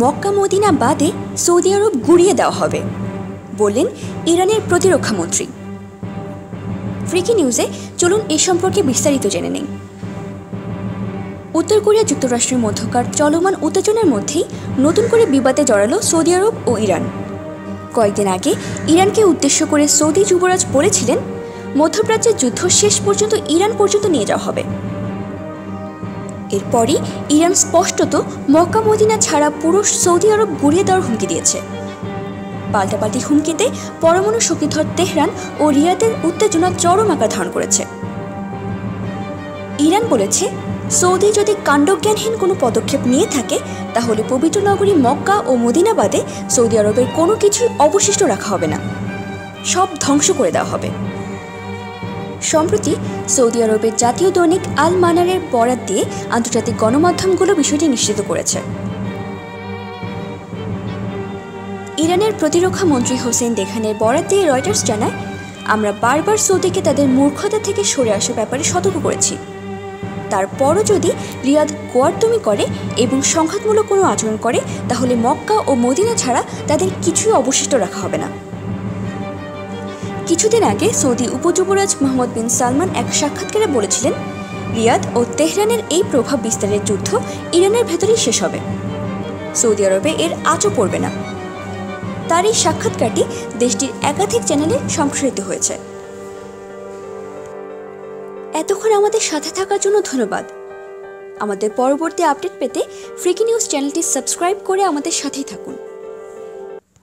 Mecca Medina বাদে Saudi Arab গুড়িয়ে দেওয়া হবে, বললেন ইরানের প্রতিরক্ষা মন্ত্রী। ফ্রিকি নিউজে চলুন এ সম্পর্কে বিস্তারিত জেনে নিন উত্তর কোরিয়া যুক্তরাষ্ট্রের মধ্যকার চলমান উত্তেজনার মধ্যেই নতুন করে বিবাদে জড়ালো সৌদি আরব ও ইরান। কয়েকদিন আগে ইরানকে উদ্দেশ্য করে সৌদি যুবরাজ বলেছিলেন, মধ্যপ্রাচ্যের যুদ্ধ শেষ পর্যন্ত ইরান পর্যন্ত নিয়ে যাওয়া হবে। এরপরই ইরান স্পষ্টত মক্কা, মদিনা ছাড়া পুরো সৌদি আরব গুড়িয়ে দেওয়ার হুমকি দিয়েছে। পাল্টাপাল্টি হুমকিতে পরমাণু শক্তিধর তেহরান ও রিয়াদের উত্তেজনা চরম আকার ধারণ করেছে। ইরান বলেছে, সৌদি যদি কাণ্ডজ্ঞানহীন কোনো পদক্ষেপ নিয়ে থাকে, তাহলে পবিত্র নগরী মক্কা ও মদিনাবাদে সৌদি আরবের কোনো কিছুই অবশিষ্ট রাখা হবে না। সব ধ্বংস করে দেওয়া হবে। সম্প্রতি সৌদি আরবের জাতীয় দৈনিক আল মানারের বরাত দিয়ে আন্তর্জাতিক গণমাধ্যমগুলো বিষয়টি নিশ্চিত করেছে। ইরানের প্রতিরক্ষা মন্ত্রী হোসেন দেখানের বরাত দিয়ে রয়টার্স জানায়, আমরা বারবার সৌদিকে তাদের মূর্খতা থেকে সরে আসার ব্যাপারে সতর্ক করেছি। তারপরও যদি রিয়াদ গোয়ারদমি করে এবং সংঘাতমূলক কোনো আচরণ করে, তাহলে মক্কা ও মদিনা ছাড়া তাদের কিছুই অবশিষ্ট রাখা হবে না। কিছুদিন আগে সৌদি উপযুবরাজ মোহাম্মদ বিন সালমান এক সাক্ষাৎকারে বলেছিলেন, রিয়াদ ও তেহরানের এই প্রভাব বিস্তারের যুদ্ধ ইরানের ভেতরেই শেষ হবে। সৌদি আরবে এর আঁচও পড়বে না। তার এই সাক্ষাৎকারটি দেশটির একাধিক চ্যানেলে সম্প্রসারিত হয়েছে। এতক্ষণ আমাদের সাথে থাকার জন্য ধন্যবাদ। আমাদের পরবর্তী আপডেট পেতে ফ্রিকি নিউজ চ্যানেলটি সাবস্ক্রাইব করে আমাদের সাথেই থাকুন।